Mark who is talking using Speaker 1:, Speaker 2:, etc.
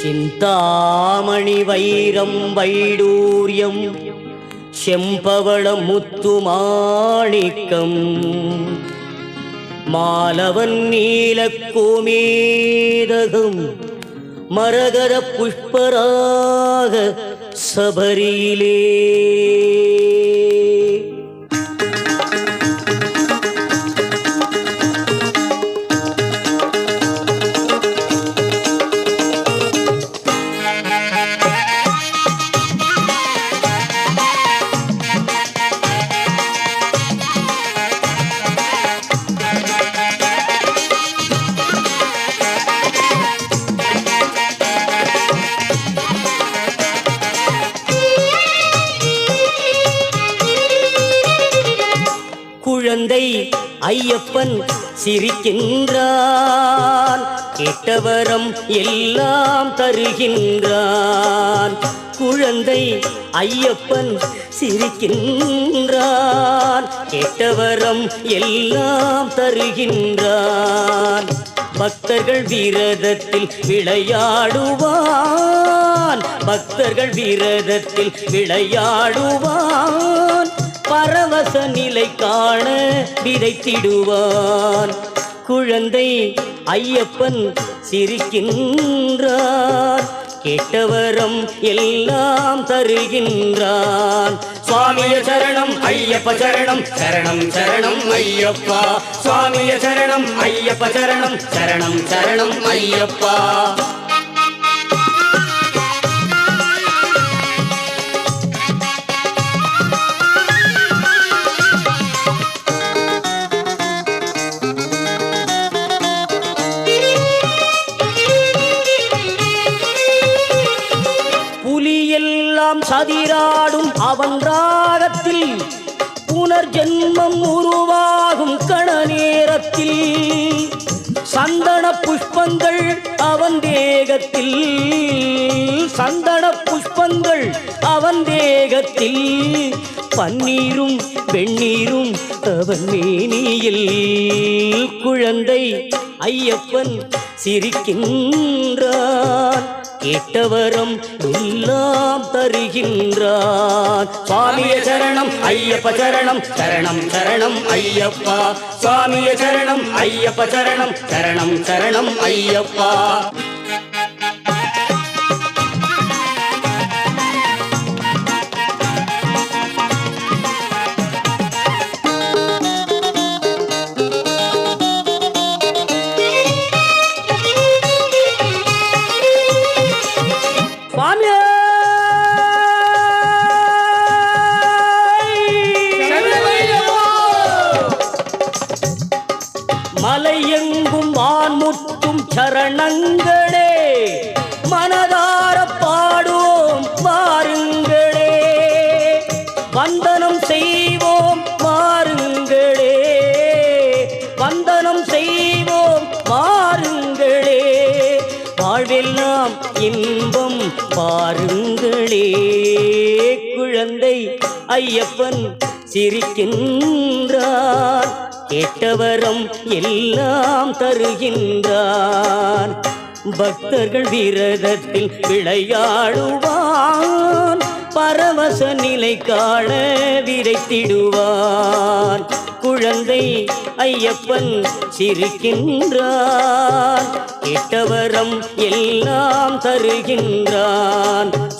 Speaker 1: சிந்தாமணி வைரம் வைடூரியம் செம்பவளம் முத்துமாணிக்கம் மாலவன் நீலக்கோமேதகம் மரகத புஷ்பராக சபரியிலே. தந்தை ஐயப்பன் சிரிக்கின்றான். கெட்டவரம் எல்லாம் தருகின்றான். குழந்தை ஐயப்பன் சிரிக்கின்றான். கெட்டவரம் எல்லாம் தருகின்றான். பக்தர்கள் விரதத்தில் விளையாடுவான். பக்தர்கள் விரதத்தில் விளையாடுவான். பரவச நிலை காண விதைத்திடுவான். குழந்தை ஐயப்பன் சிரிக்கின்றான் கேட்டவரம் எல்லாம் தருகின்றான்.
Speaker 2: சுவாமிய சரணம் ஐயப்ப சரணம் சரணம் சரணம் ஐயப்பா. சுவாமிய சரணம் ஐயப்ப சரணம் சரணம் சரணம் ஐயப்பா.
Speaker 1: எல்லாம் சதிராடும் அவன் ராகத்தில் புனர்ஜென்மம் உருவாகும் கண நேரத்தில் சந்தன புஷ்பங்கள் அவன் தேகத்தில். சந்தன புஷ்பங்கள் அவன் தேகத்தில். பன்னீரும் வெண்ணீரும் அவன் மேனியில். குழந்தை ஐயப்பன் சிரிக்கின்றான் கேட்டவரும் எல்லாம் தருகின்றார்.
Speaker 2: சுவாமிய சரணம் ஐயப்ப சரணம் சரணம் சரணம் ஐயப்பா. சுவாமிய சரணம் ஐயப்ப சரணம் சரணம் சரணம் ஐயப்பா.
Speaker 1: மலையெங்கும் வான்முட்டும் சரணங்களே. மனதார பாடுவோம் பாருங்களே வந்தனம் செய்வோம் பாருங்களே வந்தனம் செய்வோம் வாருங்களே. வாழ்வெல்லாம் இன்பம் பாருங்களே. குழந்தை ஐயப்பன் சிரிக்கின்றார். கேட்டவரும் எல்லாம் தருகின்றான். பக்தர்கள் விரதத்தில் விளையாடுவான். பரவச நிலை காண விரைத்திடுவான் குழந்தை ஐயப்பன் சிரிக்கின்றான். கேட்டவரம் எல்லாம் தருகின்றான்.